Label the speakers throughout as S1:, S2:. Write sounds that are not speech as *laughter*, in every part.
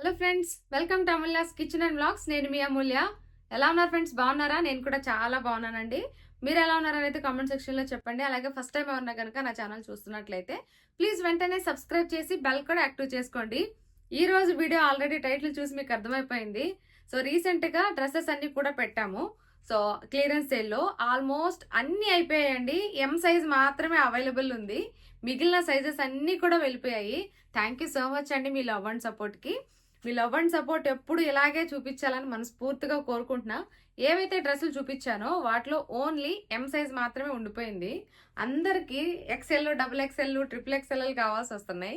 S1: Hello friends welcome to Amulya's kitchen and blogs నేను మీ అమూల్య ఎలా ఉన్నారు ఫ్రెండ్స్ బాగున్నారా? నేను కూడా చాలా బాగున్నానండి. మీరు ఎలా ఉన్నారనైతే అయితే కామెంట్ సెక్షన్లో చెప్పండి. అలాగే ఫస్ట్ టైం ఎవరన్నా కనుక నా ఛానల్ చూస్తున్నట్లయితే ప్లీజ్ వెంటనే సబ్స్క్రైబ్ చేసి బెల్ కూడా యాక్టివ్ చేసుకోండి. ఈ రోజు వీడియో ఆల్రెడీ టైటిల్ చూసి మీకు అర్థమైపోయింది. సో రీసెంట్గా డ్రెస్సెస్ అన్నీ కూడా పెట్టాము. సో క్లియరెన్స్ సేల్లో ఆల్మోస్ట్ అన్నీ అయిపోయాయండి. ఎం సైజ్ మాత్రమే అవైలబుల్ ఉంది. మిగిలిన సైజెస్ అన్నీ కూడా వెళ్ళిపోయాయి. థ్యాంక్ యూ సో మచ్ అండి మీ లవ్ అండ్ సపోర్ట్కి మీ లవ్ అండ్ సపోర్ట్ ఎప్పుడు ఇలాగే చూపించాలని మనస్ఫూర్తిగా కోరుకుంటున్నా. ఏవైతే డ్రెస్సులు చూపించానో వాటిలో ఓన్లీ ఎం సైజ్ మాత్రమే ఉండిపోయింది. అందరికీ XL double XL triple XL కావాల్సి వస్తున్నాయి.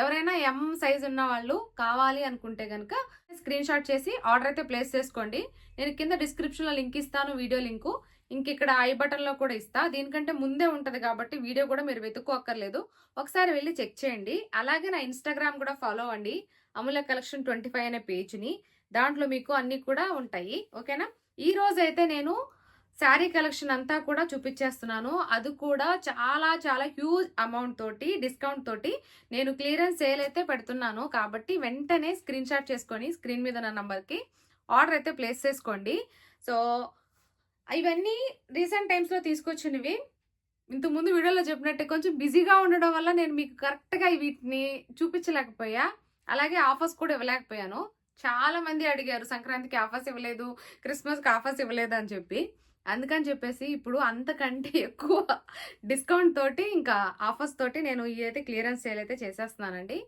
S1: ఎవరైనా ఎం సైజ్ ఉన్న వాళ్ళు కావాలి అనుకుంటే కనుక స్క్రీన్ షాట్ చేసి ఆర్డర్ అయితే ప్లేస్ చేసుకోండి. నేను కింద డిస్క్రిప్షన్లో లింక్ ఇస్తాను వీడియో లింకు ఇంక ఇక్కడ ఐ బటన్లో కూడా ఇస్తా. దీనికంటే ముందే ఉంటుంది కాబట్టి వీడియో కూడా మీరు వెతుక్కోక్కర్లేదు. ఒకసారి వెళ్ళి చెక్ చేయండి. అలాగే నా ఇన్స్టాగ్రామ్ కూడా ఫాలో అవ్వండి. అమూల కలెక్షన్ ట్వంటీ ఫైవ్ అనే పేజ్ని దాంట్లో మీకు అన్నీ కూడా ఉంటాయి ఓకేనా? ఈ రోజు అయితే నేను శారీ కలెక్షన్ అంతా కూడా చూపించేస్తున్నాను. అది కూడా చాలా చాలా హ్యూజ్ అమౌంట్ తోటి డిస్కౌంట్ తోటి నేను క్లియరెన్స్ సేల్ అయితే పెడుతున్నాను. కాబట్టి వెంటనే స్క్రీన్ షాట్ చేసుకొని స్క్రీన్ మీద నా నంబర్కి ఆర్డర్ అయితే ప్లేస్ చేసుకోండి. సో ఇవన్నీ రీసెంట్ టైమ్స్లో తీసుకొచ్చినవి. ఇంతకుముందు వీడియోలో చెప్పినట్టే కొంచెం బిజీగా ఉండడం వల్ల నేను మీకు కరెక్ట్గా వీటిని చూపించలేకపోయా. అలాగే ఆఫర్స్ కూడా ఇవ్వలేకపోయాను. చాలా మంది అడిగారు సంక్రాంతికి ఆఫర్స్ ఇవ్వలేదు క్రిస్మస్కి ఆఫర్స్ ఇవ్వలేదు అని చెప్పి. అందుకని చెప్పేసి ఇప్పుడు అంతకంటే ఎక్కువ డిస్కౌంట్ తోటి ఇంకా ఆఫర్స్ తోటి నేను ఇదైతే క్లియరెన్స్ సేల్ అయితే చేసేస్తున్నానండి.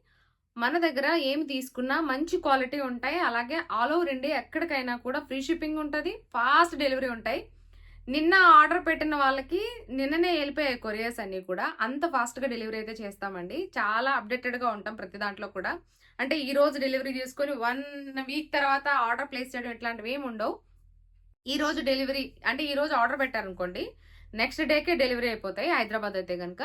S1: మన దగ్గర ఏమి తీసుకున్నా మంచి క్వాలిటీ ఉంటాయి. అలాగే ఆల్ ఓవర్ ఇండియా ఎక్కడికైనా కూడా ఫ్రీ షిప్పింగ్ ఉంటుంది ఫాస్ట్ డెలివరీ ఉంటాయి. నిన్న ఆర్డర్ పెట్టిన వాళ్ళకి నిన్ననే వెళ్ళిపోయాయి కొరియర్స్ అన్నీ కూడా. అంత ఫాస్ట్గా డెలివరీ అయితే చేస్తామండి. చాలా అప్డేటెడ్గా ఉంటాం ప్రతి దాంట్లో కూడా. అంటే ఈ రోజు డెలివరీ చేసుకొని వన్ వీక్ తర్వాత ఆర్డర్ ప్లేస్ చేయడం ఇట్లాంటివి ఏమి ఉండవు. ఈ రోజు డెలివరీ అంటే ఈ రోజు ఆర్డర్ పెట్టారనుకోండి నెక్స్ట్ డేకే డెలివరీ అయిపోతాయి హైదరాబాద్ అయితే కనుక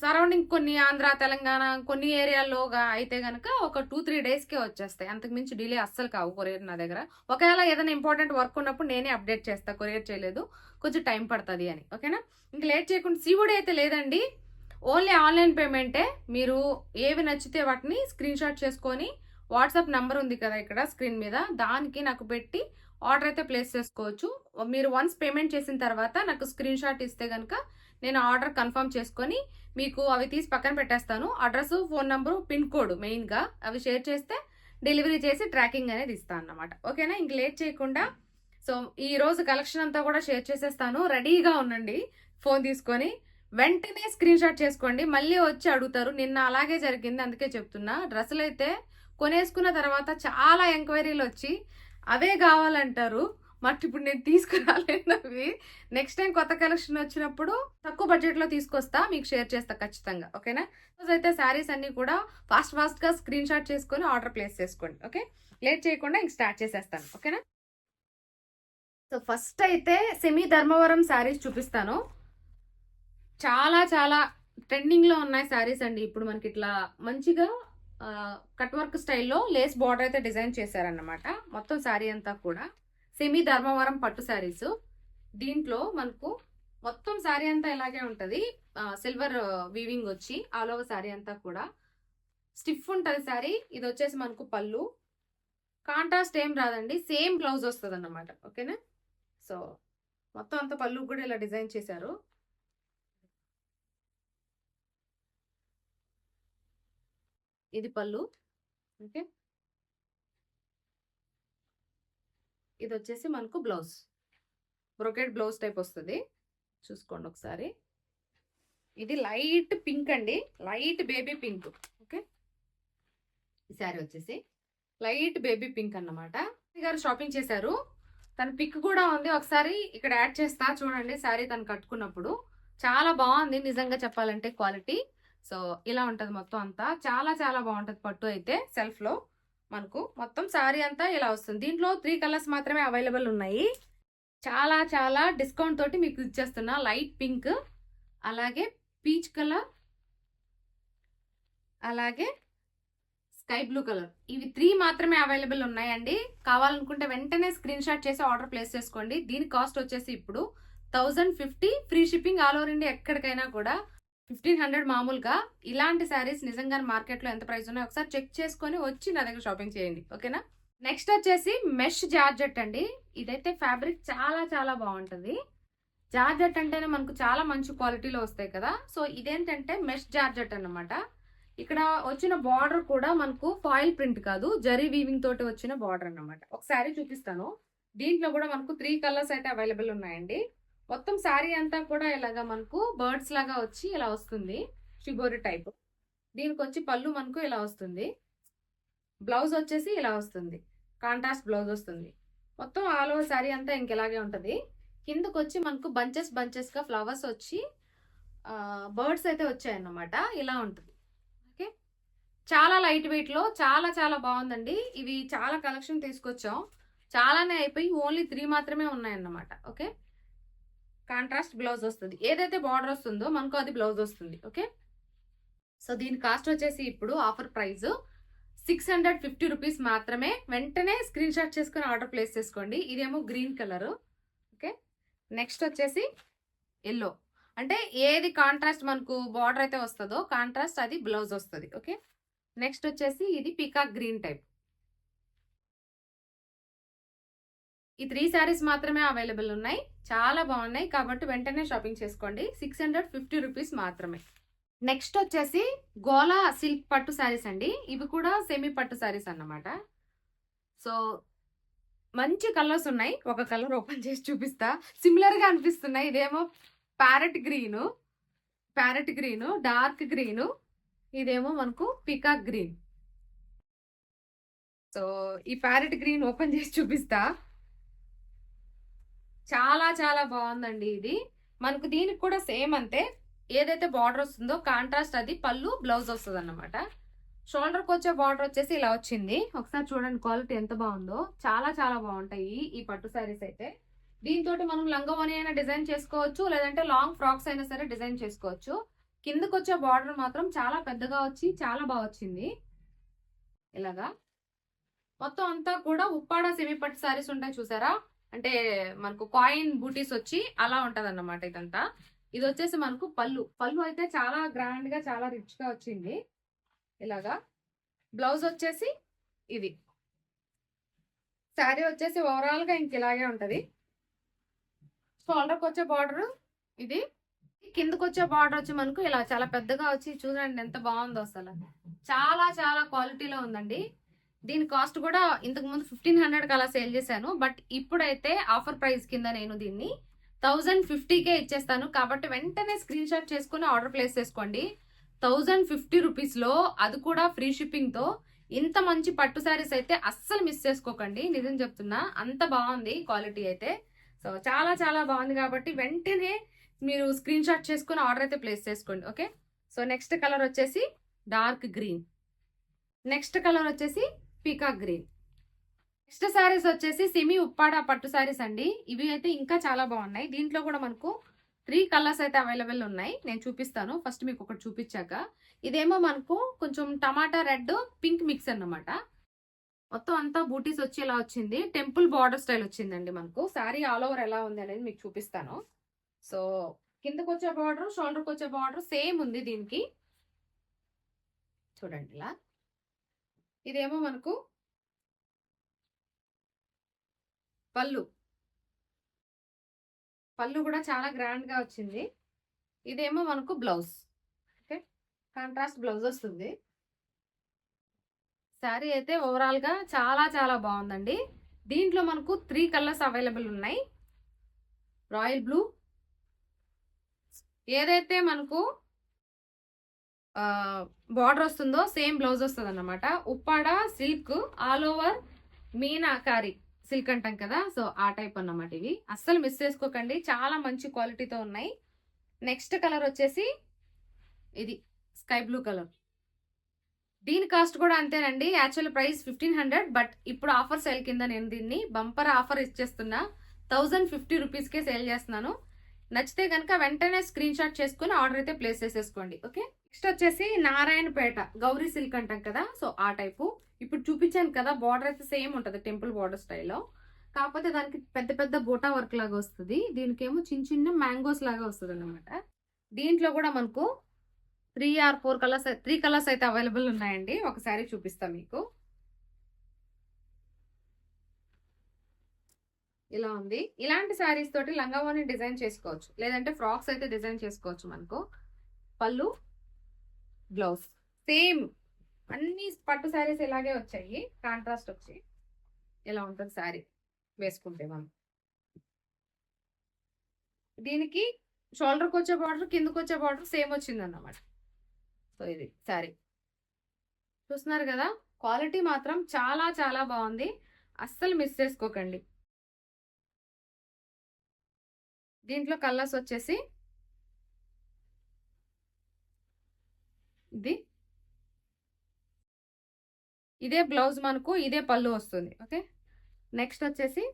S1: సరౌండింగ్ కొన్ని ఆంధ్ర తెలంగాణ కొన్ని ఏరియాల్లోగా అయితే కనుక ఒక టూ త్రీ డేస్కే వచ్చేస్తాయి. అంతకు మించి డిలే అస్సలు కావు కొరియర్ నా దగ్గర. ఒకవేళ ఏదైనా ఇంపార్టెంట్ వర్క్ ఉన్నప్పుడు నేనే అప్డేట్ చేస్తా కొరియర్ చేయలేదు. కొంచెం టైం పడుతుంది అని. ఓకేనా? ఇంక లేట్ చేయకుండా సీవుడే అయితే లేదండి. ఓన్లీ ఆన్లైన్ పేమెంటే. మీరు ఏవి నచ్చితే వాటిని స్క్రీన్ షాట్ చేసుకొని వాట్సాప్ నెంబర్ ఉంది కదా ఇక్కడ స్క్రీన్ మీద. దానికి నాకు పెట్టి ఆర్డర్ అయితే ప్లేస్ చేసుకోవచ్చు. మీరు వన్స్ పేమెంట్ చేసిన తర్వాత నాకు స్క్రీన్ షాట్ ఇస్తే కనుక నేను ఆర్డర్ కన్ఫర్మ్ చేసుకొని మీకు అవి తీసి పక్కన పెట్టేస్తాను. Address phone number pin code మెయిన్గా అవి షేర్ చేస్తే డెలివరీ చేసి ట్రాకింగ్ అనేది ఇస్తాను అన్నమాట. ఓకేనా? ఇంక లేట్ చేయకుండా. సో ఈ రోజు కలెక్షన్ అంతా కూడా షేర్ చేసేస్తాను. రెడీగా ఉండండి. ఫోన్ తీసుకొని. వెంటనే స్క్రీన్ షాట్ చేసుకోండి. మళ్ళీ వచ్చి అడుగుతారు. నిన్న అలాగే జరిగింది. అందుకే చెప్తున్నా. డ్రెస్సులు అయితే కొనేసుకున్న తర్వాత చాలా ఎంక్వైరీలు వచ్చి అవే కావాలంటారు. మరి ఇప్పుడు నేను తీసుకురాలేను అవి. నెక్స్ట్ టైం కొత్త కలెక్షన్ వచ్చినప్పుడు తక్కువ బడ్జెట్లో తీసుకొస్తా. మీకు షేర్ చేస్తా ఖచ్చితంగా. ఓకేనా? రోజు అయితే శారీస్ అన్నీ కూడా ఫాస్ట్ ఫాస్ట్గా స్క్రీన్ షాట్ చేసుకొని ఆర్డర్ ప్లేస్ చేసుకోండి. ఓకే? లేట్ చేయకుండా ఇంక స్టార్ట్ చేసేస్తాను. ఓకేనా? సో ఫస్ట్ అయితే సెమీ ధర్మవరం శారీస్ చూపిస్తాను. చాలా చాలా ట్రెండింగ్లో ఉన్నాయి శారీస్ అండి. ఇప్పుడు మనకి ఇట్లా మంచిగా కట్ వర్క్ స్టైల్లో లేస్ బార్డర్ అయితే డిజైన్ చేశారన్నమాట. మొత్తం శారీ అంతా కూడా. సెమీ ధర్మవరం పట్టు శారీస్ దీంట్లో మనకు మొత్తం శారీ అంతా ఇలాగే ఉంటుంది. సిల్వర్ వీవింగ్ వచ్చి ఆల్ ఓవర్ శారీ అంతా కూడా. స్టిఫ్ ఉంటుంది శారీ ఇది వచ్చేసి మనకు పళ్ళు. కాంట్రాస్ట్ ఏం రాదండి. సేమ్ బ్లౌజ్ వస్తుంది అన్నమాట ఓకేనా సో మొత్తం అంతా పళ్ళు కూడా ఇలా డిజైన్ చేశారు. ఇది పళ్ళు. ఓకే. ఇది వచ్చేసి మనకు బ్లౌజ్. బ్రొకెట్ బ్లౌజ్ టైప్ వస్తుంది. చూసుకోండి ఒకసారి. ఇది లైట్ పింక్ అండి. Light baby pink. ఓకే. ఈ శారీ వచ్చేసి లైట్ బేబీ పింక్ అన్నమాట. గారు షాపింగ్ చేశారు. తన పిక్ కూడా ఉంది. ఒకసారి ఇక్కడ యాడ్ చేస్తా చూడండి. శారీ తను కట్టుకున్నప్పుడు. చాలా బాగుంది. నిజంగా చెప్పాలంటే క్వాలిటీ. సో ఇలా ఉంటుంది మొత్తం అంతా. చాలా చాలా బాగుంటుంది పట్టు అయితే సెల్ఫ్లో. మనకు మొత్తం శారీ అంతా ఇలా వస్తుంది. దీంట్లో త్రీ కలర్స్ మాత్రమే అవైలబుల్ ఉన్నాయి. చాలా చాలా డిస్కౌంట్ తోటి మీకు ఇచ్చేస్తున్నా. లైట్ పింక్ అలాగే పీచ్ కలర్ అలాగే స్కై బ్లూ కలర్. ఇవి త్రీ మాత్రమే అవైలబుల్ ఉన్నాయండి. కావాలనుకుంటే వెంటనే స్క్రీన్ షాట్ చేసి ఆర్డర్ ప్లేస్ చేసుకోండి. దీని కాస్ట్ వచ్చేసి ఇప్పుడు thousand fifty. Free shipping all over India ఎక్కడికైనా కూడా ఫిఫ్టీన్ హండ్రెడ్ మామూలుగా ఇలాంటి శారీస్ నిజంగా మార్కెట్లో ఎంత ప్రైస్ ఉన్నాయో ఒకసారి చెక్ చేసుకొని వచ్చి నా దగ్గర షాపింగ్ చేయండి. ఓకేనా? నెక్స్ట్ వచ్చేసి మెష్ జార్జెట్ అండి. ఇదైతే ఫ్యాబ్రిక్ చాలా చాలా బాగుంటుంది. జార్జెట్ అంటేనే మనకు చాలా మంచి క్వాలిటీలో వస్తాయి కదా. సో ఇదేంటంటే మెష్ జార్జెట్ అనమాట ఇక్కడ వచ్చిన బార్డర్ కూడా మనకు ఫాయిల్ ప్రింట్ కాదు జరీ వీవింగ్ తోటి వచ్చిన బార్డర్ అన్నమాట. ఒకసారి చూపిస్తాను. దీంట్లో కూడా మనకు త్రీ కలర్స్ అయితే అవైలబుల్ ఉన్నాయండి. మొత్తం శారీ అంతా కూడా ఇలాగా మనకు బర్డ్స్ లాగా వచ్చి ఇలా వస్తుంది. Shibori type. దీనికి వచ్చి పళ్ళు మనకు ఇలా వస్తుంది. బ్లౌజ్ వచ్చేసి ఇలా వస్తుంది. కాంట్రాస్ట్ బ్లౌజ్ వస్తుంది. మొత్తం ఆల్ ఓవర్ శారీ అంతా ఇంకెలాగే ఉంటుంది. కిందకు వచ్చి మనకు బంచెస్ బంచెస్గా ఫ్లవర్స్ వచ్చి బర్డ్స్ అయితే వచ్చాయన్నమాట. ఇలా ఉంటుంది. ఓకే? చాలా లైట్ వెయిట్లో చాలా చాలా బాగుందండి. ఇవి చాలా కలెక్షన్ తీసుకొచ్చాం. చాలానే అయిపోయి ఓన్లీ త్రీ మాత్రమే ఉన్నాయన్నమాట. ఓకే? కాంట్రాస్ట్ బ్లౌజ్ వస్తుంది. ఏదైతే బార్డర్ వస్తుందో మనకు అది బ్లౌజ్ వస్తుంది. ఓకే? సో దీని కాస్ట్ వచ్చేసి ఇప్పుడు offer price six hundred fifty rupees మాత్రమే. వెంటనే స్క్రీన్ షాట్ చేసుకుని ఆర్డర్ ప్లేస్ చేసుకోండి. ఇదేమో గ్రీన్ కలర్. ఓకే? నెక్స్ట్ వచ్చేసి ఎల్లో అంటే ఏది కాంట్రాస్ట్ మనకు బార్డర్ అయితే వస్తుందో కాంట్రాస్ట్ అది బ్లౌజ్ వస్తుంది. ఓకే? నెక్స్ట్ వచ్చేసి ఇది పికాక్ గ్రీన్ టైప్ ఈ త్రీ శారీస్ మాత్రమే అవైలబుల్ ఉన్నాయి. చాలా బాగున్నాయి. కాబట్టి వెంటనే షాపింగ్ చేసుకోండి. సిక్స్ హండ్రెడ్ ఫిఫ్టీ రూపీస్ మాత్రమే. నెక్స్ట్ వచ్చేసి గోలా సిల్క్ పట్టు శారీస్ అండి. ఇవి కూడా సెమీ పట్టు శారీస్ అన్నమాట. సో మంచి కలర్స్ ఉన్నాయి. ఒక కలర్ ఓపెన్ చేసి చూపిస్తా. సిమిలర్గా అనిపిస్తున్నాయి. ఇదేమో parrot green parrot green dark green ఇదేమో మనకు పికాక్ గ్రీన్ సో ఈ ప్యారెట్ గ్రీన్ ఓపెన్ చేసి చూపిస్తా. చాలా చాలా బాగుందండి ఇది. మనకు దీనికి కూడా సేమ్ అంతే. ఏదైతే బార్డర్ వస్తుందో కాంట్రాస్ట్ అది పళ్ళు బ్లౌజ్ వస్తుంది అనమాట షోల్డర్కి వచ్చే బార్డర్ వచ్చేసి ఇలా వచ్చింది. ఒకసారి చూడండి క్వాలిటీ ఎంత బాగుందో. చాలా చాలా బాగుంటాయి ఈ పట్టు శారీస్ అయితే. దీంతో మనం లంగవని అయినా డిజైన్ చేసుకోవచ్చు లేదంటే లాంగ్ ఫ్రాక్స్ అయినా సరే డిజైన్ చేసుకోవచ్చు. కిందకు వచ్చే బార్డర్ మాత్రం చాలా పెద్దగా వచ్చి చాలా బాగా వచ్చింది. ఇలాగా. మొత్తం అంతా కూడా ఉప్పాడ సెమీ పట్టు శారీస్ ఉంటాయి చూసారా? అంటే మనకు కాయిన్ బూటీస్ వచ్చి అలా ఉంటది అన్నమాట ఇదంతా. ఇది వచ్చేసి మనకు పళ్ళు. పళ్ళు అయితే చాలా గ్రాండ్గా చాలా రిచ్గా వచ్చింది. ఇలాగా. బ్లౌజ్ వచ్చేసి ఇది. శారీ వచ్చేసి ఓవరాల్గా ఇంక ఇలాగే ఉంటది. షోల్డర్కి వచ్చే బార్డర్ ఇది. కిందకు వచ్చే బార్డర్ వచ్చి మనకు ఇలా చాలా పెద్దగా వచ్చి చూడండి ఎంత బాగుందో అసలు. చాలా చాలా క్వాలిటీలో ఉందండి. దీని కాస్ట్ కూడా ఇంతకు ముందు ఫిఫ్టీన్ హండ్రెడ్ అలా సేల్ చేశాను. బట్ ఇప్పుడైతే ఆఫర్ ప్రైస్ కింద నేను దీన్ని థౌజండ్ ఫిఫ్టీకే ఇచ్చేస్తాను. కాబట్టి వెంటనే స్క్రీన్ షాట్ చేసుకుని ఆర్డర్ ప్లేస్ చేసుకోండి. థౌజండ్ ఫిఫ్టీ రూపీస్లో అది కూడా ఫ్రీ షిప్పింగ్తో ఇంత మంచి పట్టు శారీస్ అయితే అస్సలు మిస్ చేసుకోకండి. నిజం చెప్తున్నా అంత బాగుంది క్వాలిటీ అయితే. సో చాలా చాలా బాగుంది కాబట్టి వెంటనే మీరు స్క్రీన్ షాట్ చేసుకుని ఆర్డర్ అయితే ప్లేస్ చేసుకోండి. ఓకే? సో నెక్స్ట్ కలర్ వచ్చేసి డార్క్ గ్రీన్. నెక్స్ట్ కలర్ వచ్చేసి పీకాక్ గ్రీన్. నెక్స్ట్ శారీస్ వచ్చేసి సిమి ఉప్పాడ పట్టు శారీస్ అండి. ఇవి అయితే ఇంకా చాలా బాగున్నాయి. దీంట్లో కూడా మనకు త్రీ కలర్స్ అయితే అవైలబుల్ ఉన్నాయి. నేను చూపిస్తాను. ఫస్ట్ మీకు ఒకటి చూపించాక. ఇదేమో మనకు కొంచెం టమాటా రెడ్ పింక్ మిక్స్ అన్నమాట. మొత్తం అంతా బూటీస్ వచ్చి ఇలా వచ్చింది. టెంపుల్ బార్డర్ స్టైల్ వచ్చిందండి మనకు. శారీ ఆల్ ఓవర్ ఎలా ఉంది అనేది మీకు చూపిస్తాను. సో కిందకు వచ్చే బార్డర్ షోల్డర్కి వచ్చే బార్డర్ సేమ్ ఉంది దీనికి. చూడండి ఇలా. ఇదేమో మనకు పళ్ళు. పళ్ళు కూడా చాలా గ్రాండ్గా వచ్చింది. ఇదేమో మనకు బ్లౌజ్ ఓకే? కాంట్రాస్ట్ బ్లౌజ్ వస్తుంది. శారీ అయితే ఓవరాల్గా చాలా చాలా బాగుందండి. దీంట్లో మనకు త్రీ కలర్స్ అవైలబుల్ ఉన్నాయి. రాయల్ బ్లూ ఏదైతే మనకు బార్డర్ వస్తుందో సేమ్ బ్లౌజ్ వస్తుంది అనమాట Uppada silk all over Meenakari silk అంటాం కదా సో ఆ టైప్ అన్నమాట ఇవి. అస్సలు మిస్ చేసుకోకండి చాలా మంచి క్వాలిటీతో ఉన్నాయి. నెక్స్ట్ కలర్ వచ్చేసి ఇది స్కై బ్లూ కలర్. దీని కాస్ట్ కూడా అంతేనండి actual price fifteen hundred but ఇప్పుడు ఆఫర్ సేల్ కింద నేను దీన్ని బంపర్ ఆఫర్ ఇచ్చేస్తున్నా. థౌజండ్ ఫిఫ్టీ రూపీస్కే సేల్ చేస్తున్నాను. నచ్చితే కనుక వెంటనే స్క్రీన్ షాట్ చేసుకుని ఆర్డర్ అయితే ప్లేస్ చేసేసుకోండి ఓకే? నెక్స్ట్ వచ్చేసి నారాయణపేట గౌరీ సిల్క్ అంటాం కదా సో ఆ టైపు. ఇప్పుడు చూపించాను కదా బార్డర్ అయితే సేమ్ ఉంటుంది టెంపుల్ బార్డర్ స్టైల్లో కాకపోతే దానికి పెద్ద పెద్ద బోటా వర్క్ లాగా వస్తుంది. దీనికేమో చిన్న చిన్న మ్యాంగోస్ లాగా వస్తుంది అనమాట దీంట్లో కూడా మనకు three or four colours three colours అయితే అవైలబుల్ ఉన్నాయండి. ఒకసారి చూపిస్తాం మీకు. ఇలా ఉంది. ఇలాంటి శారీస్ తోటి లంగావోని డిజైన్ చేసుకోవచ్చు. లేదంటే ఫ్రాక్స్ అయితే డిజైన్ చేసుకోవచ్చు మనకు. పళ్ళు బ్లౌజ్. సేమ్ అన్ని పట్టు శారీస్ ఇలాగే వచ్చాయి. కాంట్రాస్ట్ వచ్చి ఇలా ఉంటుంది శారీ వేసుకుంటే మనం. దీనికి షోల్డర్కి వచ్చే బార్డర్ కిందకి వచ్చే బార్డర్ సేమ్ వచ్చింది అన్నమాట సో ఇది శారీ. చూస్తున్నారు కదా క్వాలిటీ మాత్రం చాలా చాలా బాగుంది. అస్సలు మిస్ చేసుకోకండి. దీంట్లో కలర్స్ వచ్చేసి ఇది. ఇదే బ్లౌజ్ మనకు ఇదే పళ్ళు వస్తుంది. ఓకే? నెక్స్ట్ వచ్చేసి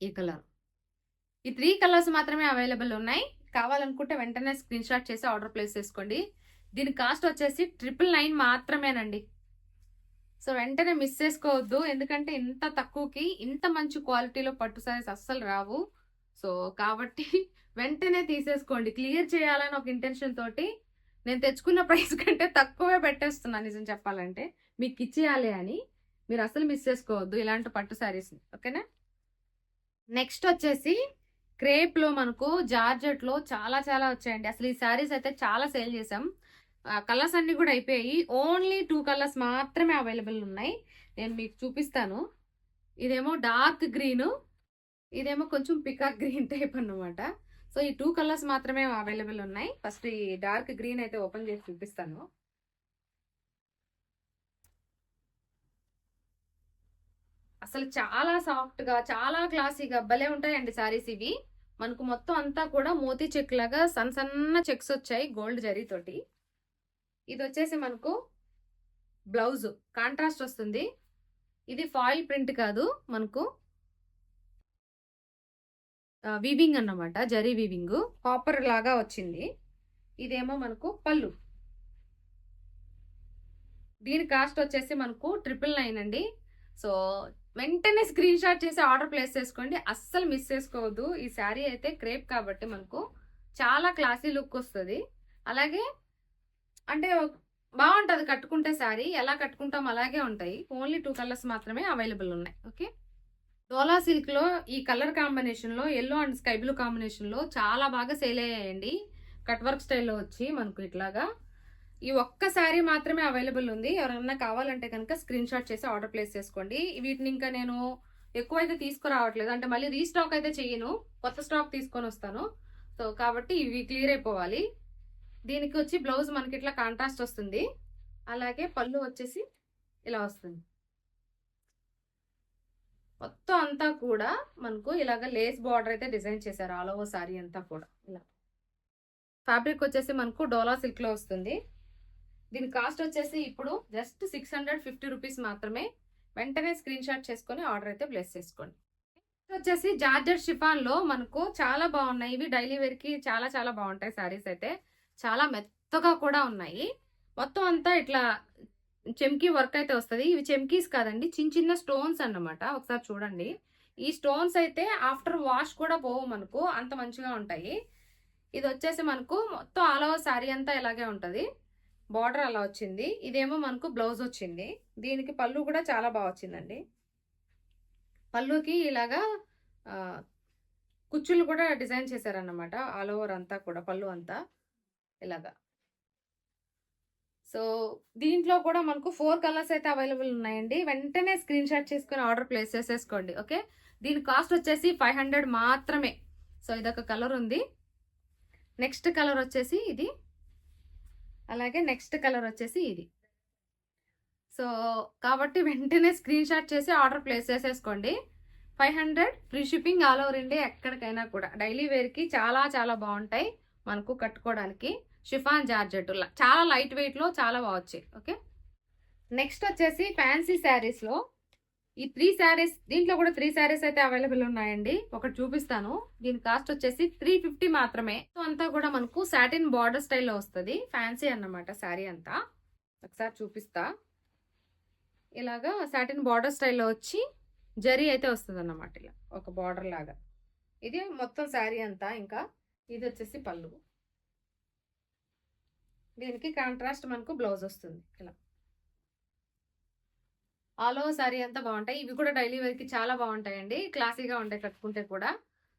S1: ఈ కలర్. ఈ త్రీ కలర్స్ మాత్రమే అవైలబుల్ ఉన్నాయి. కావాలనుకుంటే వెంటనే స్క్రీన్ షాట్ చేసి ఆర్డర్ ప్లేస్ చేసుకోండి. దీని కాస్ట్ వచ్చేసి ట్రిపుల్ నైన్ మాత్రమేనండి. సో వెంటనే మిస్ చేసుకోవద్దు. ఎందుకంటే ఇంత తక్కువకి ఇంత మంచి క్వాలిటీలో పట్టు సారీస్ అస్సలు రావు. సో కాబట్టి *laughs* వెంటనే తీసేసుకోండి. క్లియర్ చేయాలని ఒక ఇంటెన్షన్ తోటి నేను తెచ్చుకున్న ప్రైస్ కంటే తక్కువే పెట్టేస్తున్నాను నిజం చెప్పాలంటే. మీకు ఇచ్చేయాలి అని. మీరు అసలు మిస్ చేసుకోవద్దు ఇలాంటి పట్టు శారీస్ని ఓకేనా? నెక్స్ట్ వచ్చేసి క్రేప్లో మనకు జార్జెట్లో చాలా చాలా వచ్చాయండి. అసలు ఈ శారీస్ అయితే చాలా సేల్ చేసాం కలర్స్ అన్ని కూడా అయిపోయాయి. ఓన్లీ టూ కలర్స్ మాత్రమే అవైలబుల్ ఉన్నాయి. నేను మీకు చూపిస్తాను. ఇదేమో డార్క్ గ్రీను. ఇదేమో కొంచెం పికాక్ గ్రీన్ టైప్ అన్నమాట. సో ఈ టూ కలర్స్ మాత్రమే అవైలబుల్ ఉన్నాయి. ఫస్ట్ ఈ డార్క్ గ్రీన్ అయితే ఓపెన్ చేసి చూపిస్తాను. అసలు చాలా సాఫ్ట్గా చాలా క్లాసీగా భలే ఉంటాయండి సారీస్ ఇవి. మనకు మొత్తం అంతా కూడా మోతీ చెక్ లాగా సన్న సన్న చెక్స్ వచ్చాయి గోల్డ్ జరీతోటి ఇది వచ్చేసి మనకు బ్లౌజ్ కాంట్రాస్ట్ వస్తుంది. ఇది ఫాయిల్ ప్రింట్ కాదు మనకు వీవింగ్ అన్నమాట జరీ వీవింగ్ కాపర్ లాగా వచ్చింది. ఇదేమో మనకు పళ్ళు. దీని కాస్ట్ వచ్చేసి మనకు ట్రిపుల్ నైన్ అండి. సో వెంటనే స్క్రీన్ షాట్ చేసి ఆర్డర్ ప్లేస్ చేసుకోండి. అస్సలు మిస్ చేసుకోవద్దు. ఈ శారీ అయితే క్రేప్ కాబట్టి మనకు చాలా క్లాసీ లుక్ వస్తుంది. అలాగే అంటే బాగుంటుంది కట్టుకుంటే శారీ. ఎలా కట్టుకుంటాం అలాగే ఉంటాయి. ఓన్లీ టూ కలర్స్ మాత్రమే అవైలబుల్ ఉన్నాయి. ఓకే డోలా సిల్క్లో ఈ కలర్ కాంబినేషన్లో ఎల్లో అండ్ స్కై బ్లూ కాంబినేషన్లో చాలా బాగా సేల్ అయ్యాయండి. కట్ వర్క్ స్టైల్లో వచ్చి మనకు ఇట్లాగా. ఈ ఒక్క శారీ మాత్రమే అవైలబుల్ ఉంది. ఎవరన్నా కావాలంటే కనుక స్క్రీన్ షాట్ చేసి ఆర్డర్ ప్లేస్ చేసుకోండి. వీటిని ఇంకా నేను ఎక్కువ అయితే తీసుకురావట్లేదు. అంటే మళ్ళీ రీస్టాక్ అయితే చెయ్యను. కొత్త స్టాక్ తీసుకొని వస్తాను. సో కాబట్టి ఇవి క్లియర్ అయిపోవాలి. దీనికి వచ్చి బ్లౌజ్ మనకి ఇట్లా కాంట్రాస్ట్ వస్తుంది. అలాగే పళ్ళు వచ్చేసి ఇలా వస్తుంది. మొత్తం అంతా కూడా మనకు ఇలాగ లేస్ బార్డర్ అయితే డిజైన్ చేశారు ఆల్ ఓవర్ సారీ అంతా కూడా. ఇలా. ఫ్యాబ్రిక్ వచ్చేసి మనకు డోలా సిల్క్లో వస్తుంది. దీని కాస్ట్ వచ్చేసి ఇప్పుడు just six hundred fifty rupees మాత్రమే. వెంటనే స్క్రీన్ షాట్ చేసుకొని ఆర్డర్ అయితే ప్లేస్ చేసుకోండి. వచ్చేసి జార్జర్ షిఫాన్లో మనకు చాలా బాగున్నాయి. ఇవి డైలీ వేర్కి చాలా చాలా బాగుంటాయి శారీస్ అయితే. చాలా మెత్తగా కూడా ఉన్నాయి. మొత్తం అంతా ఇట్లా చెమ్కీ వర్క్ అయితే వస్తుంది. ఇవి చెమ్కీస్ కాదండి చిన్న చిన్న స్టోన్స్ అన్నమాట. ఒకసారి చూడండి. ఈ స్టోన్స్ అయితే ఆఫ్టర్ వాష్ కూడా పోవు మనకు అంత మంచిగా ఉంటాయి. ఇది వచ్చేసి మనకు మొత్తం ఆల్ ఓవర్ శారీ అంతా ఇలాగే ఉంటుంది. బార్డర్ అలా వచ్చింది. ఇదేమో మనకు బ్లౌజ్ వచ్చింది. దీనికి పళ్ళు కూడా చాలా బాగా వచ్చిందండి. పళ్ళుకి ఇలాగా కుచ్చులు కూడా డిజైన్ చేశారన్నమాట. ఆల్ ఓవర్ అంతా కూడా పళ్ళు అంతా ఇలాగా. సో దీంట్లో కూడా మనకు ఫోర్ కలర్స్ అయితే అవైలబుల్ ఉన్నాయండి. వెంటనే స్క్రీన్ షాట్ చేసుకుని ఆర్డర్ ప్లేస్ చేసేసుకోండి ఓకే? దీని కాస్ట్ వచ్చేసి ఫైవ్ హండ్రెడ్ మాత్రమే. సో ఇదొక కలర్ ఉంది. నెక్స్ట్ కలర్ వచ్చేసి ఇది. అలాగే నెక్స్ట్ కలర్ వచ్చేసి ఇది. సో కాబట్టి వెంటనే స్క్రీన్ షాట్ చేసి ఆర్డర్ ప్లేస్ చేసేసుకోండి. Five hundred free shipping all over India ఎక్కడికైనా కూడా. డైలీ వేర్కి చాలా చాలా బాగుంటాయి మనకు కట్టుకోవడానికి. షిఫాన్ జార్జెట్ చాలా లైట్ వెయిట్లో చాలా బాగొచ్చాయి ఓకే? నెక్స్ట్ వచ్చేసి ఫ్యాన్సీ శారీస్లో ఈ త్రీ శారీస్ దీంట్లో కూడా త్రీ శారీస్ అయితే అవైలబుల్ ఉన్నాయండి. ఒకటి చూపిస్తాను. దీని కాస్ట్ వచ్చేసి త్రీ ఫిఫ్టీ మాత్రమే. సో అంతా కూడా మనకు సాటిన్ బార్డర్ స్టైల్లో వస్తుంది. ఫ్యాన్సీ అన్నమాట శారీ అంతా. ఒకసారి చూపిస్తా. ఇలాగా సాటిన్ బార్డర్ స్టైల్లో వచ్చి జరీ అయితే వస్తుంది అన్నమాట ఇలా. ఒక బార్డర్ లాగా. ఇది మొత్తం శారీ అంతా. ఇంకా ఇది వచ్చేసి పళ్ళు. దీనికి కాంట్రాస్ట్ మనకు బ్లౌజ్ వస్తుంది. ఇలా. ఆల్ ఓవర్ సారీ అంతా బాగుంటాయి. ఇవి కూడా డైలీ వేర్కి చాలా బాగుంటాయండి. క్లాసీగా ఉంటాయి కట్టుకుంటే కూడా.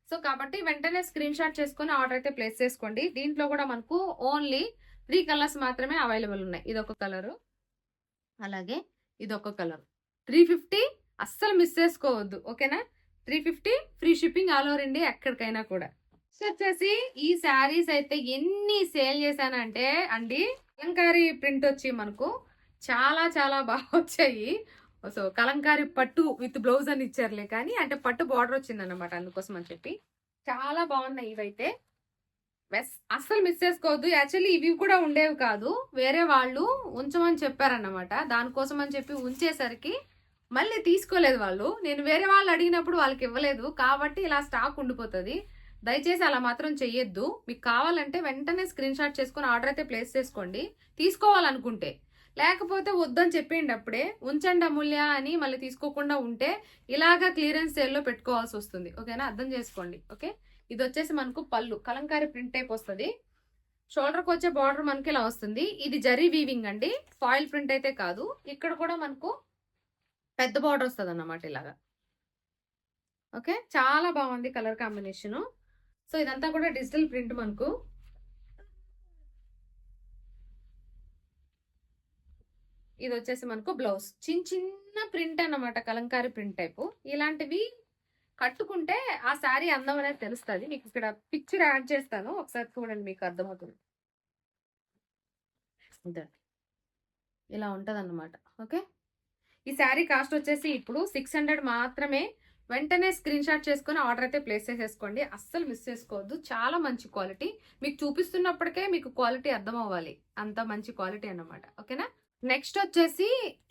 S1: సో కాబట్టి వెంటనే స్క్రీన్ షాట్ చేసుకొని ఆర్డర్ అయితే ప్లేస్ చేసుకోండి. దీంట్లో కూడా మనకు ఓన్లీ త్రీ కలర్స్ మాత్రమే అవైలబుల్ ఉన్నాయి. ఇది ఒక కలరు అలాగే ఇదొక కలర్ త్రీ ఫిఫ్టీ అస్సలు మిస్ చేసుకోవద్దు. ఓకేనా three fifty free shipping all over India ఎక్కడికైనా కూడా. వచ్చేసి ఈ శారీస్ అయితే ఎన్ని సేల్ చేశానంటే అండి కలంకారీ ప్రింట్ వచ్చి మనకు చాలా చాలా బాగా వచ్చాయి. సో కలంకారీ పట్టు విత్ బ్లౌజ్ అని ఇచ్చారులే కానీ అంటే పట్టు బార్డర్ వచ్చింది అనమాట అందుకోసం అని చెప్పి. చాలా బాగున్నాయి ఇవైతే. వెస్ అస్సలు మిస్ చేసుకోవద్దు. యాక్చువల్లీ ఇవి కూడా ఉండేవి కాదు. వేరే వాళ్ళు ఉంచమని చెప్పారన్నమాట. దానికోసం అని చెప్పి ఉంచేసరికి మళ్ళీ తీసుకోలేదు వాళ్ళు. నేను వేరే వాళ్ళు అడిగినప్పుడు వాళ్ళకి ఇవ్వలేదు. కాబట్టి ఇలా స్టాక్ ఉండిపోతుంది. దయచేసి అలా మాత్రం చెయ్యొద్దు. మీకు కావాలంటే వెంటనే స్క్రీన్ షాట్ చేసుకొని ఆర్డర్ అయితే ప్లేస్ చేసుకోండి. తీసుకోవాలనుకుంటే. లేకపోతే వద్దని చెప్పిండి అప్పుడే ఉంచండి అమూల్య అని మళ్ళీ తీసుకోకుండా ఉంటే ఇలాగా క్లియరెన్స్ సేల్లో పెట్టుకోవాల్సి వస్తుంది. ఓకేనా? అర్థం చేసుకోండి. ఓకే? ఇది వచ్చేసి మనకు పళ్ళు. కలంకారీ ప్రింట్ టైప్ వస్తుంది. షోల్డర్కి వచ్చే బార్డర్ మనకి ఇలా వస్తుంది. ఇది జరీ వీవింగ్ అండి. ఫాయిల్ ప్రింట్ అయితే కాదు. ఇక్కడ కూడా మనకు పెద్ద బార్డర్ వస్తుంది అన్నమాట ఇలాగా. ఓకే? చాలా బాగుంది కలర్ కాంబినేషను. సో ఇదంతా కూడా డిజిటల్ ప్రింట్ మనకు. ఇది వచ్చేసి మనకు బ్లౌజ్. చిన్న చిన్న ప్రింట్ అనమాట కలంకారీ ప్రింట్ టైపు. ఇలాంటివి కట్టుకుంటే ఆ శారీ అందం అనేది తెలుస్తుంది. మీకు ఇక్కడ పిక్చర్ యాడ్ చేస్తాను. ఒకసారి చూడండి మీకు అర్థమవుతుంది. ఇలా ఉంటుంది అన్నమాట ఓకే? ఈ శారీ కాస్ట్ వచ్చేసి ఇప్పుడు సిక్స్ హండ్రెడ్ మాత్రమే వెంటనే స్క్రీన్ షాట్ చేసుకొని ఆర్డర్ అయితే ప్లేస్ చేసేసుకోండి. అస్సలు మిస్ చేసుకోవద్దు. చాలా మంచి క్వాలిటీ. మీకు చూపిస్తున్నప్పటికే మీకు క్వాలిటీ అర్థం అవ్వాలి. అంత మంచి క్వాలిటీ అన్నమాట. ఓకేనా? నెక్స్ట్ వచ్చేసి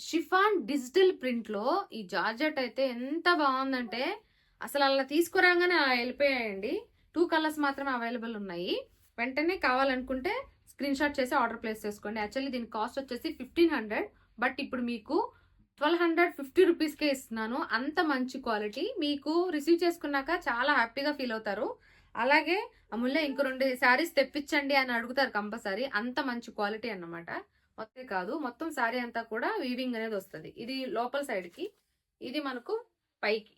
S1: షిఫాన్ డిజిటల్ ప్రింట్లో ఈ జార్జెట్ అయితే ఎంత బాగుందంటే అసలు అలా తీసుకురాగానే వెళ్ళిపోయాయండి. టూ కలర్స్ మాత్రమే అవైలబుల్ ఉన్నాయి. వెంటనే కావాలనుకుంటే స్క్రీన్ షాట్ చేసి ఆర్డర్ ప్లేస్ చేసుకోండి. యాక్చువల్లీ దీని కాస్ట్ వచ్చేసి ఫిఫ్టీన్ హండ్రెడ్. బట్ ఇప్పుడు మీకు ట్వెల్వ్ హండ్రెడ్ ఫిఫ్టీ రూపీస్కే ఇస్తున్నాను. అంత మంచి క్వాలిటీ. మీకు రిసీవ్ చేసుకున్నాక చాలా హ్యాపీగా ఫీల్ అవుతారు. అలాగే అమూల్య ఇంకో రెండు శారీస్ తెప్పించండి అని అడుగుతారు కంపల్సరీ. అంత మంచి క్వాలిటీ అన్నమాట. మొత్తం కాదు. మొత్తం శారీ అంతా కూడా వీవింగ్ అనేది వస్తుంది. ఇది లోపల సైడ్కి. ఇది మనకు పైకి.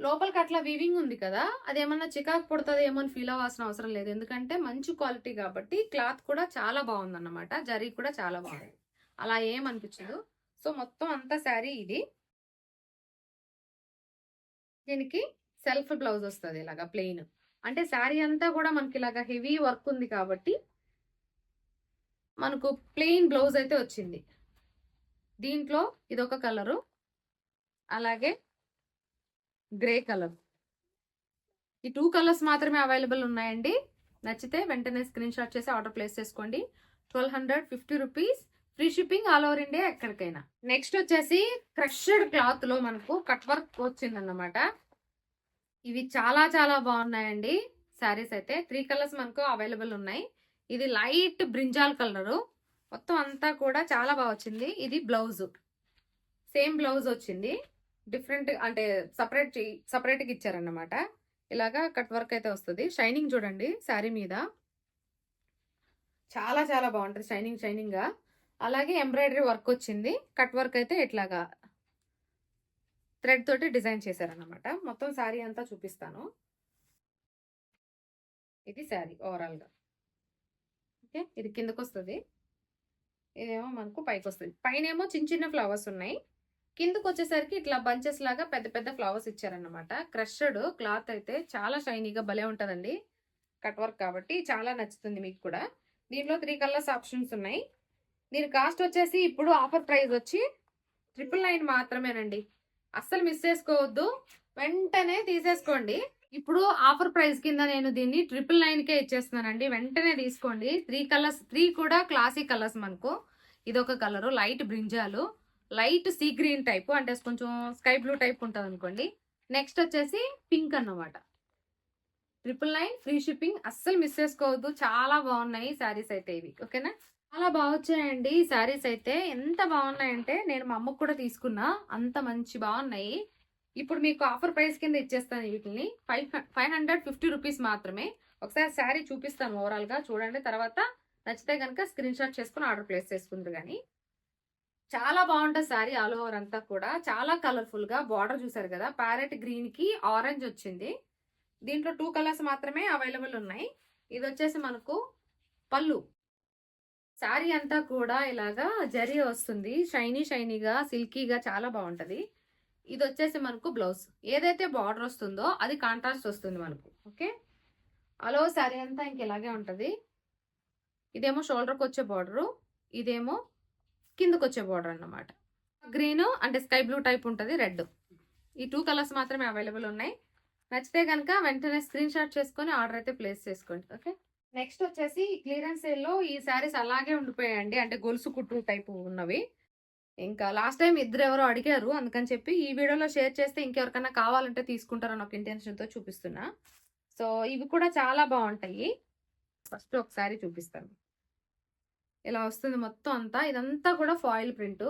S1: లోపలికి అట్లా వీవింగ్ ఉంది కదా. అదేమన్నా చికాకు పుడుతుంది ఏమో అని ఫీల్ అవ్వాల్సిన అవసరం లేదు. ఎందుకంటే మంచి క్వాలిటీ కాబట్టి క్లాత్ కూడా చాలా బాగుంది అన్నమాట జరీ కూడా చాలా బాగుంది. అలా ఏమనిపించదు సో మొత్తం అంతా శారీ ఇది. దీనికి సెల్ఫ్ బ్లౌజ్ వస్తుంది ఇలాగా ప్లెయిన్. అంటే శారీ అంతా కూడా మనకి ఇలాగా హెవీ వర్క్ ఉంది కాబట్టి మనకు ప్లెయిన్ బ్లౌజ్ అయితే వచ్చింది. దీంట్లో ఇదొక కలరు. అలాగే గ్రే కలర్. ఈ టూ కలర్స్ మాత్రమే అవైలబుల్ ఉన్నాయండి. నచ్చితే వెంటనే స్క్రీన్ షాట్ చేసి ఆర్డర్ ప్లేస్ చేసుకోండి. Twelve hundred fifty rupees free shipping all over India ఎక్కడికైనా. నెక్స్ట్ వచ్చేసి క్రషర్డ్ క్లాత్లో మనకు కట్ వర్క్ వచ్చిందన్నమాట. ఇవి చాలా చాలా బాగున్నాయండి. శారీస్ అయితే త్రీ కలర్స్ మనకు అవైలబుల్ ఉన్నాయి. ఇది లైట్ బ్రింజాల్ కలరు. మొత్తం అంతా కూడా చాలా బాగా వచ్చింది. ఇది బ్లౌజ్. సేమ్ బ్లౌజ్ వచ్చింది. డిఫరెంట్ అంటే సపరేట్ సపరేట్గా ఇచ్చారన్నమాట. ఇలాగా కట్ వర్క్ అయితే వస్తుంది. షైనింగ్ చూడండి శారీ మీద. చాలా చాలా బాగుంటుంది. షైనింగ్ షైనింగ్గా. అలాగే ఎంబ్రాయిడరీ వర్క్ వచ్చింది. కట్ వర్క్ అయితే ఇట్లాగా థ్రెడ్ తోటి డిజైన్ చేశారనమాట మొత్తం శారీ అంతా చూపిస్తాను. ఇది శారీ ఓవరాల్గా. ఓకే ఇది కిందకు వస్తుంది ఇదేమో మనకు పైకి వస్తుంది పైన ఏమో చిన్న చిన్న ఫ్లవర్స్ ఉన్నాయి. కిందకు వచ్చేసరికి ఇట్లా బంచెస్ లాగా పెద్ద పెద్ద ఫ్లవర్స్ ఇచ్చారనమాట క్రషడ్ క్లాత్ అయితే చాలా షైనీగా భలే ఉంటుందండి. కట్ వర్క్ కాబట్టి చాలా నచ్చుతుంది మీకు కూడా. దీంట్లో త్రీ కలర్స్ ఆప్షన్స్ ఉన్నాయి. దీని కాస్ట్ వచ్చేసి ఇప్పుడు ఆఫర్ ప్రైస్ వచ్చి ట్రిపుల్ నైన్ మాత్రమేనండి. అస్సలు మిస్ చేసుకోవద్దు. వెంటనే తీసేసుకోండి. ఇప్పుడు ఆఫర్ ప్రైస్ కింద నేను దీన్ని ట్రిపుల్ నైన్కే ఇచ్చేస్తున్నానండి. వెంటనే తీసుకోండి. త్రీ కలర్స్ త్రీ కూడా క్లాసిక్ కలర్స్ మనకు. ఇదొక colour light brinjal. Light sea green type అంటే కొంచెం స్కై బ్లూ టైప్ ఉంటుంది అనుకోండి నెక్స్ట్ వచ్చేసి పింక్ అన్నమాట. ట్రిపుల్ నైన్ ఫ్రీ షిప్పింగ్ అస్సలు మిస్ చేసుకోవద్దు. చాలా బాగున్నాయి శారీస్ అయితే ఇవి. ఓకేనా? చాలా బాగా వచ్చాయండి. ఈ శారీస్ అయితే ఎంత బాగున్నాయంటే నేను మా అమ్మకు కూడా తీసుకున్నా. అంత మంచి బాగున్నాయి. ఇప్పుడు మీకు ఆఫర్ ప్రైస్ కింద ఇచ్చేస్తాను వీటిని. Five five hundred fifty rupees మాత్రమే. ఒకసారి శారీ చూపిస్తాను ఓవరాల్గా చూడండి. తర్వాత నచ్చితే కనుక స్క్రీన్ షాట్ చేసుకుని ఆర్డర్ ప్లేస్ చేసుకుంటారు కానీ చాలా బాగుంటుంది సారీ ఆల్ ఓవర్ అంతా కూడా. చాలా కలర్ఫుల్గా బార్డర్ చూసారు కదా? ప్యారెట్ గ్రీన్కి ఆరెంజ్ వచ్చింది. దీంట్లో టూ కలర్స్ మాత్రమే అవైలబుల్ ఉన్నాయి. ఇది వచ్చేసి మనకు పళ్ళు. శారీ అంతా కూడా ఇలాగా జరీ వస్తుంది. షైనీ షైనీగా సిల్కీగా చాలా బాగుంటుంది. ఇది వచ్చేసి మనకు బ్లౌజ్. ఏదైతే బార్డర్ వస్తుందో అది కాంట్రాస్ట్ వస్తుంది మనకు. ఓకే? అలో శారీ అంతా ఇంక ఇలాగే ఉంటుంది. ఇదేమో షోల్డర్కి వచ్చే బార్డరు. ఇదేమో కిందకు వచ్చే బార్డర్ అన్నమాట. గ్రీన్ అంటే స్కై బ్లూ టైప్ ఉంటుంది రెడ్. ఈ టూ కలర్స్ మాత్రమే అవైలబుల్ ఉన్నాయి. నచ్చితే కనుక వెంటనే స్క్రీన్ షాట్ చేసుకొని ఆర్డర్ అయితే ప్లేస్ చేసుకోండి. ఓకే? నెక్స్ట్ వచ్చేసి క్లియరెన్స్ సేల్లో ఈ శారీస్ అలాగే ఉండిపోయాయండి. అంటే గొలుసు కుట్టు టైపు ఉన్నవి. ఇంకా లాస్ట్ టైం ఇద్దరు ఎవరో అడిగారు. అందుకని చెప్పి ఈ వీడియోలో షేర్ చేస్తే ఇంకెవరికైనా కావాలంటే తీసుకుంటారని ఒక ఇంటెన్షన్తో చూపిస్తున్నా. సో ఇవి కూడా చాలా బాగుంటాయి. ఫస్ట్ ఒకసారి చూపిస్తాను. ఇలా వస్తుంది మొత్తం అంతా. ఇదంతా కూడా ఫాయిల్ ప్రింట్.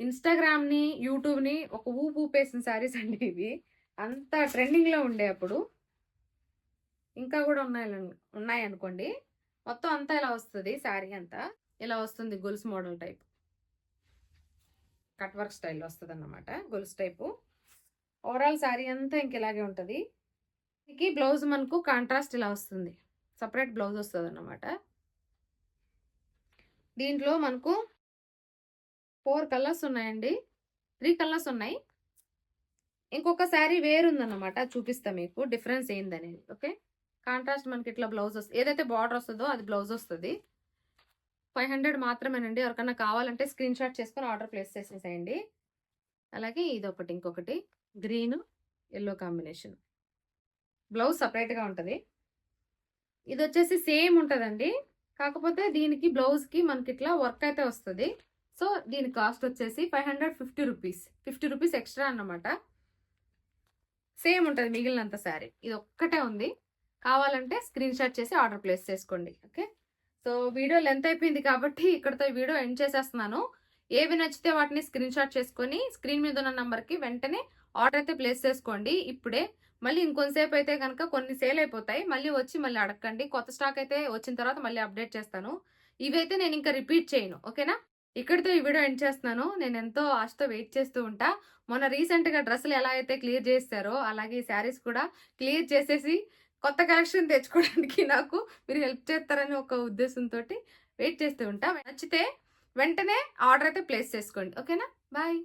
S1: ఇన్స్టాగ్రామ్ని యూట్యూబ్ని ఒక ఊపు ఊపేసిన శారీస్ అండి ఇవి. అంత ట్రెండింగ్లో ఉండే అప్పుడు. ఇంకా కూడా ఉన్నాయి ఉన్నాయి అనుకోండి. మొత్తం అంతా ఇలా వస్తుంది? శారీ అంతా ఇలా వస్తుంది? గొలుసు model type. Cut work style వస్తుంది అన్నమాట గొలుసు టైపు. ఓవరాల్ శారీ అంతా ఇంక ఇలాగే ఉంటుంది. దీనికి బ్లౌజ్ మనకు కాంట్రాస్ట్ ఇలా వస్తుంది. సపరేట్ బ్లౌజ్ వస్తుంది అన్నమాట దీంట్లో మనకు ఫోర్ కలర్స్ ఉన్నాయండి. త్రీ కలర్స్ ఉన్నాయి. ఇంకొక శారీ వేరుందన్నమాట. చూపిస్తా మీకు. డిఫరెన్స్ ఏందనేది. ఓకే? కాంట్రాస్ట్ మనకి ఇట్లా బ్లౌజ్ వస్తుంది. ఏదైతే బార్డర్ వస్తుందో అది బ్లౌజ్ వస్తుంది. ఫైవ్ హండ్రెడ్ మాత్రమేనండి. ఎవరికన్నా కావాలంటే స్క్రీన్ షాట్ చేసుకొని ఆర్డర్ ప్లేస్ చేసేసేయండి. అలాగే ఇది ఒకటి ఇంకొకటి. గ్రీన్. Yellow combination. బ్లౌజ్ సపరేట్గా ఉంటుంది. ఇది వచ్చేసి సేమ్ ఉంటుందండి. కాకపోతే దీనికి బ్లౌజ్కి మనకి ఇట్లా వర్క్ అయితే వస్తుంది. సో దీని కాస్ట్ వచ్చేసి five hundred fifty rupees. Fifty rupees extra అన్నమాట. సేమ్ ఉంటుంది మిగిలినంత శారీ. ఇది ఒక్కటే ఉంది. కావాలంటే స్క్రీన్ షాట్ చేసి ఆర్డర్ ప్లేస్ చేసుకోండి ఓకే? సో వీడియో లెంత్ అయిపోయింది కాబట్టి ఇక్కడతో ఈ వీడియో ఎండ్ చేసేస్తున్నాను. ఏవి నచ్చితే వాటిని స్క్రీన్ షాట్ చేసుకొని స్క్రీన్ మీద ఉన్న నెంబర్కి వెంటనే ఆర్డర్ అయితే ప్లేస్ చేసుకోండి ఇప్పుడే. మళ్ళీ ఇంకొంతసేపు అయితే కనుక కొన్ని సేల్ అయిపోతాయి మళ్ళీ వచ్చి మళ్ళీ అడగండి. కొత్త స్టాక్ అయితే వచ్చిన తర్వాత మళ్ళీ అప్డేట్ చేస్తాను. ఇవైతే నేను ఇంకా రిపీట్ చేయను ఓకేనా? ఇక్కడితో ఈ వీడియో ఎండ్ చేస్తున్నాను. నేను ఎంతో ఆశతో వెయిట్ చేస్తూ ఉంటా. మొన్న రీసెంట్గా డ్రెస్సులు ఎలా అయితే క్లియర్ చేస్తారో అలాగే ఈ శారీస్ కూడా క్లియర్ చేసేసి కొత్త కలెక్షన్ తెచ్చుకోవడానికి నాకు మీరు హెల్ప్ చేస్తారని ఒక ఉద్దేశంతో వెయిట్ చేస్తూ ఉంటా. నచ్చితే వెంటనే ఆర్డర్ అయితే ప్లేస్ చేసుకోండి. ఓకేనా? బాయ్.